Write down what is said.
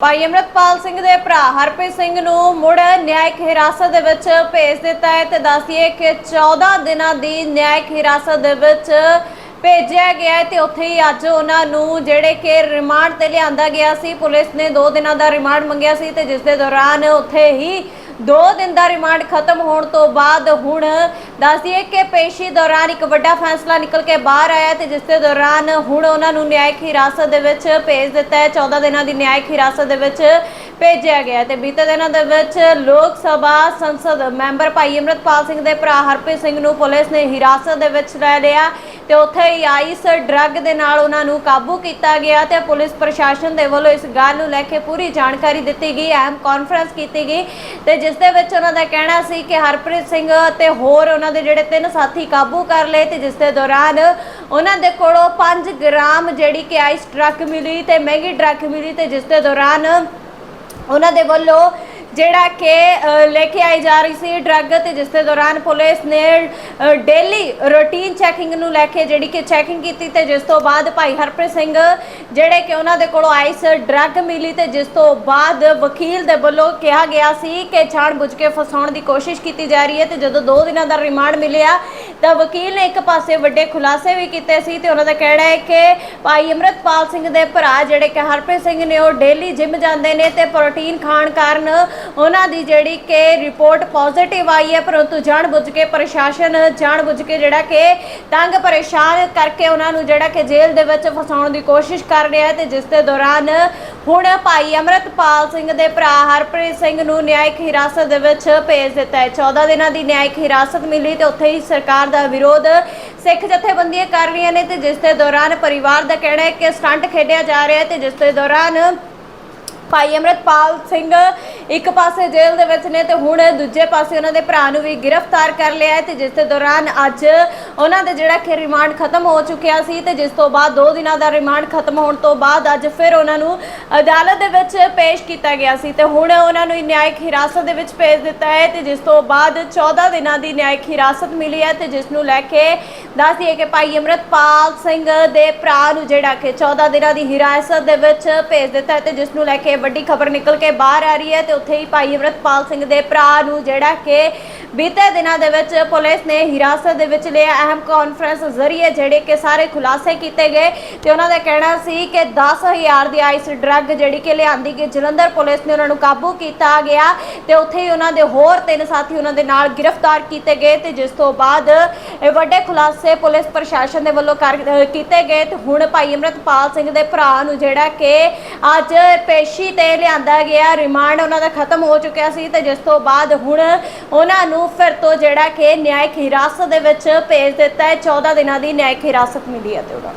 ਭਾਈ ਅਮਰਤਪਾਲ ਸਿੰਘ ਦੇ ਭਰਾ ਹਰਪ੍ਰੀਤ ਸਿੰਘ ਨੂੰ ਮੁੜ ਨਿਆਇਕ ਹਿਰਾਸਤ ਦੇ ਵਿੱਚ ਭੇਜ ਦਿੱਤਾ ਹੈ ਤੇ ਦੱਸਦੀਏ ਕਿ 14 ਦਿਨਾਂ ਦੀ ਨਿਆਇਕ ਹਿਰਾਸਤ ਦੇ ਵਿੱਚ ਭੇਜਿਆ ਗਿਆ ਹੈ ਤੇ ਉੱਥੇ ਹੀ ਅੱਜ ਉਹਨਾਂ ਨੂੰ ਜਿਹੜੇ ਕਿ ਰਿਮਾਂਡ ਤੇ ਲਿਆਂਦਾ ਗਿਆ ਸੀ। ਪੁਲਿਸ ਨੇ 2 ਦਿਨਾਂ ਦਾ ਰਿਮਾਂਡ ਮੰਗਿਆ ਸੀ ਤੇ ਜਿਸ ਦੇ ਦੌਰਾਨ ਉੱਥੇ ਹੀ 2 ਦਿਨ ਦਾ ਰਿਮਾਂਡ ਖਤਮ ਹੋਣ ਤੋਂ ਬਾਅਦ ਹੁਣ ਦੱਸਦੀਏ ਕਿ ਪੇਸ਼ੀ ਦੌਰਾਨ ਇੱਕ ਵੱਡਾ ਫੈਸਲਾ ਨਿਕਲ ਕੇ ਬਾਹਰ ਆਇਆ ਤੇ ਜਿਸ ਦੇ ਦੌਰਾਨ ਹੁਣ ਉਹਨਾਂ ਨੂੰ ਨਿਆਇਕ ਹਿਰਾਸਤ ਦੇ ਵਿੱਚ ਭੇਜ ਦਿੱਤਾ ਹੈ। 14 ਦਿਨਾਂ ਦੀ ਨਿਆਇਕ ਹਿਰਾਸਤ ਦੇ ਵਿੱਚ ਭੇਜਿਆ ਗਿਆ ਹੈ ਤੇ ਬੀਤੇ ਦਿਨਾਂ ਦੇ ਵਿੱਚ ਲੋਕ ਸਭਾ ਸੰਸਦ ਮੈਂਬਰ ਭਾਈ ਅਮਰਤਪਾਲ ਸਿੰਘ ਦੇ ਭਰਾ ਹਰਪ੍ਰੀਤ ਸਿੰਘ ਨੂੰ ਪੁਲਿਸ ਨੇ ਹਿਰਾਸਤ ਦੇ ਵਿੱਚ ਲੈ ਲਿਆ। ਤੇ ਉੱਥੇ ਹੀ ਆਈਸ ਡਰੱਗ ਦੇ ਨਾਲ ਉਹਨਾਂ ਨੂੰ ਕਾਬੂ ਕੀਤਾ ਗਿਆ ਤੇ ਪੁਲਿਸ ਪ੍ਰਸ਼ਾਸਨ ਦੇ ਵੱਲੋਂ ਇਸ ਗੱਲ ਨੂੰ ਲੈ ਕੇ ਪੂਰੀ ਜਾਣਕਾਰੀ ਦਿੱਤੀ ਗਈ, ਅਹਿਮ ਕਾਨਫਰੰਸ ਕੀਤੀ ਗਈ ਤੇ ਜਿਸ ਦੇ ਵਿੱਚ ਉਹਨਾਂ ਦਾ ਕਹਿਣਾ ਸੀ ਕਿ ਹਰਪ੍ਰੀਤ ਸਿੰਘ ਤੇ ਹੋਰ ਉਹਨਾਂ ਦੇ ਜਿਹੜੇ ਤਿੰਨ ਸਾਥੀ ਕਾਬੂ ਕਰ ਲਏ ਤੇ ਜਿਸ ਦੇ ਦੌਰਾਨ ਉਹਨਾਂ ਦੇ ਕੋਲੋਂ 5 ਗ੍ਰਾਮ ਜਿਹੜੀ ਕਿ ਆਈਸ ਡਰੱਗ ਮਿਲੀ ਤੇ ਮਹਿੰਗੀ ਡਰੱਗ ਮਿਲੀ ਤੇ ਜਿਸ ਦੇ ਦੌਰਾਨ ਉਹਨਾਂ ਦੇ ਵੱਲੋਂ ਜਿਹੜਾ ਕਿ ਲੈ ਕੇ ਆਈ ਜਾ ਰਹੀ ਸੀ ਡਰੱਗ ਤੇ ਜਿਸ ਦੇ ਦੌਰਾਨ ਪੁਲਿਸ ਨੇ ਡੇਲੀ ਰੂਟੀਨ ਚੈਕਿੰਗ ਨੂੰ ਲੈ ਕੇ ਜਿਹੜੀ ਕਿ ਚੈਕਿੰਗ ਕੀਤੀ ਤੇ ਜਿਸ ਤੋਂ ਬਾਅਦ ਭਾਈ ਹਰਪ੍ਰੀਤ ਸਿੰਘ, ਜਿਹੜੇ ਕਿ ਉਹਨਾਂ ਦੇ ਕੋਲੋਂ ਆਈਸ ਡਰੱਗ ਮਿਲੀ ਤੇ ਜਿਸ ਤੋਂ ਬਾਅਦ ਵਕੀਲ ਦੇ ਵੱਲੋਂ ਕਿਹਾ ਗਿਆ ਸੀ ਕਿ ਜਾਣਬੁੱਝ ਕੇ ਫਸਾਉਣ ਦੀ ਕੋਸ਼ਿਸ਼ ਕੀਤੀ ਜਾ ਰਹੀ ਹੈ ਤੇ ਜਦੋਂ 2 ਦਿਨਾਂ ਦਾ ਰਿਮਾਂਡ ਮਿਲਿਆ, ਤਾਂ ਵਕੀਲ ਨੇ ਇੱਕ ਪਾਸੇ ਵੱਡੇ ਖੁਲਾਸੇ ਵੀ ਕੀਤੇ ਸੀ ਤੇ ਉਹਨਾਂ ਦਾ ਕਹਿਣਾ ਹੈ ਕਿ ਭਾਈ ਅਮਰਤਪਾਲ ਸਿੰਘ ਦੇ ਭਰਾ ਜਿਹੜੇ ਕਿ ਹਰਪ੍ਰੀਤ ਸਿੰਘ ਨੇ ਉਹ ਡੇਲੀ ਜਿਮ ਜਾਂਦੇ ਨੇ ਤੇ ਪ੍ਰੋਟੀਨ ਖਾਣ ਕਾਰਨ ਉਹਨਾਂ ਦੀ ਜਿਹੜੀ ਕਿ ਰਿਪੋਰਟ ਪੋਜ਼ਿਟਿਵ ਆਈ ਹੈ, ਪਰੰਤੂ ਜਾਣਬੁੱਝ ਕੇ ਪ੍ਰਸ਼ਾਸਨ ਜਾਣਬੁੱਝ ਕੇ ਜਿਹੜਾ ਕਿ ਤੰਗ ਪਰੇਸ਼ਾਨ ਕਰਕੇ ਉਹਨਾਂ ਨੂੰ ਜਿਹੜਾ ਕਿ ਜੇਲ੍ਹ ਦੇ ਵਿੱਚ ਫਸਾਉਣ ਦੀ ਕੋਸ਼ਿਸ਼ ਕਰ ਰਿਹਾ ਹੈ ਤੇ ਜਿਸ ਦੇ ਦੌਰਾਨ ਹੁਣ ਭਾਈ ਅਮਰਤਪਾਲ ਸਿੰਘ ਦੇ ਭਰਾ ਹਰਪ੍ਰੀਤ ਸਿੰਘ ਨੂੰ ਨਿਆਇਕ ਹਿਰਾਸਤ ਦੇ ਵਿੱਚ ਭੇਜ ਦਿੱਤਾ ਹੈ। 14 ਦਿਨਾਂ ਦੀ ਨਿਆਇਕ ਹਿਰਾਸਤ ਮਿਲੀ ਤੇ ਉੱਥੇ ਹੀ ਸਰਕਾਰ ਦਾ ਵਿਰੋਧ ਸਿੱਖ ਜਥੇਬੰਦੀਆਂ ਕਰ ਰਹੀਆਂ ਨੇ ਤੇ ਜਿਸ ਦੇ ਦੌਰਾਨ ਪਰਿਵਾਰ ਦਾ ਕਹਿਣਾ ਹੈ ਕਿ ਸਟੰਟ ਖੇਡਿਆ ਜਾ ਰਿਹਾ ਹੈ ਤੇ ਜਿਸ ਦੇ ਦੌਰਾਨ ਭਾਈ ਅਮਰਤਪਾਲ ਸਿੰਘ ਇੱਕ ਪਾਸੇ ਜੇਲ੍ਹ ਦੇ ਵਿੱਚ ਨੇ ਤੇ ਹੁਣ ਦੂਜੇ ਪਾਸੇ ਉਹਨਾਂ ਦੇ ਭਰਾ ਨੂੰ ਵੀ ਗ੍ਰਿਫਤਾਰ ਕਰ ਲਿਆ ਹੈ ਤੇ ਜਿਸ ਦੇ ਦੌਰਾਨ ਅੱਜ ਉਹਨਾਂ ਦੇ ਜਿਹੜਾ ਕਿ ਰਿਮਾਂਡ ਖਤਮ ਹੋ ਚੁੱਕਿਆ ਸੀ ਤੇ ਜਿਸ ਤੋਂ ਬਾਅਦ 2 ਦਿਨਾਂ ਦਾ ਰਿਮਾਂਡ ਖਤਮ ਹੋਣ ਤੋਂ ਬਾਅਦ ਅੱਜ ਫਿਰ ਉਹਨਾਂ ਨੂੰ ਅਦਾਲਤ ਦੇ ਵਿੱਚ ਪੇਸ਼ ਕੀਤਾ ਗਿਆ ਸੀ ਤੇ ਹੁਣ ਉਹਨਾਂ ਨੂੰ ਨਿਆਇਕ ਹਿਰਾਸਤ ਦੇ ਵਿੱਚ ਭੇਜ ਦਿੱਤਾ ਹੈ ਤੇ ਜਿਸ ਤੋਂ ਬਾਅਦ 14 ਦਿਨਾਂ ਦੀ ਨਿਆਇਕ ਹਿਰਾਸਤ ਮਿਲੀ ਹੈ ਤੇ ਜਿਸ ਨੂੰ ਲੈ ਕੇ ਦੱਸ ਦਈਏ ਕਿ ਭਾਈ ਅਮਰਤਪਾਲ ਸਿੰਘ ਦੇ ਭਰਾ ਨੂੰ ਜਿਹੜਾ ਕਿ 14 ਦਿਨਾਂ ਦੀ ਹਿਰਾਸਤ ਦੇ ਵਿੱਚ ਭੇਜ ਦਿੱਤਾ ਹੈ ਤੇ ਜਿਸ ਨੂੰ ਲੈ ਕੇ ਵੱਡੀ ਖਬਰ ਨਿਕਲ ਕੇ ਬਾਹਰ ਆ ਰਹੀ ਹੈ ਤੇ ਉੱਥੇ ਹੀ ਭਾਈ ਅਮਰਤਪਾਲ ਸਿੰਘ ਦੇ ਭਰਾ ਨੂੰ ਜਿਹੜਾ ਕਿ ਬੀਤੇ ਦਿਨਾਂ ਦੇ ਵਿੱਚ ਪੁਲਿਸ ਨੇ ਹਿਰਾਸਤ ਦੇ ਵਿੱਚ ਲਿਆ ਅਹਿਮ ਕਾਨਫਰੰਸ ਜ਼ਰੀਏ ਜਿਹੜੇ ਕਿ ਸਾਰੇ ਖੁਲਾਸੇ ਕੀਤੇ ਗਏ ਤੇ ਉਹਨਾਂ ਦਾ ਕਹਿਣਾ ਸੀ ਕਿ 10000 ਦੀ ਆਈਸ ਡਰੱਗ ਜਿਹੜੀ ਕਿ ਲਿਆਂਦੀ ਗਈ ਜਲੰਧਰ ਪੁਲਿਸ ਨੇ ਉਹਨਾਂ ਨੂੰ ਕਾਬੂ ਕੀਤਾ ਗਿਆ ਤੇ ਉੱਥੇ ਹੀ ਉਹਨਾਂ ਦੇ ਹੋਰ ਤਿੰਨ ਸਾਥੀ ਉਹਨਾਂ ਦੇ ਨਾਲ ਗ੍ਰਿਫਤਾਰ ਕੀਤੇ ਗਏ ਤੇ ਜਿਸ ਤੋਂ ਬਾਅਦ ਇਹ ਵੱਡੇ ਖੁਲਾਸੇ ਪੁਲਿਸ ਪ੍ਰਸ਼ਾਸਨ ਦੇ ਵੱਲੋਂ ਕਰ ਕੀਤੇ ਗਏ ਤੇ ਹੁਣ ਭਾਈ ਅਮਰਤਪਾਲ ਸਿੰਘ ਦੇ ਭਰਾ ਨੂੰ ਜਿਹੜਾ ਕਿ ਅੱਜ ਪੇਸ਼ੀ ਤੇ ਲਿਆਂਦਾ ਗਿਆ, ਰਿਮਾਂਡ ਉਹਨਾਂ ਦਾ ਖਤਮ ਹੋ ਚੁੱਕਿਆ ਸੀ ਤੇ ਜਿਸ ਤੋਂ ਬਾਅਦ ਹੁਣ ਉਹਨਾਂ ਨੂੰ ਨੂੰ ਫਿਰ ਤੋਂ ਜਿਹੜਾ ਕਿ ਨਿਆਇਕ ਹਿਰਾਸਤ ਦੇ ਵਿੱਚ ਭੇਜ ਦਿੱਤਾ ਹੈ। 14 ਦਿਨਾਂ ਦੀ ਨਿਆਇਕ ਹਿਰਾਸਤ ਮਿਲੀ ਹੈ ਤੇ ਉਹਨਾਂ ਨੂੰ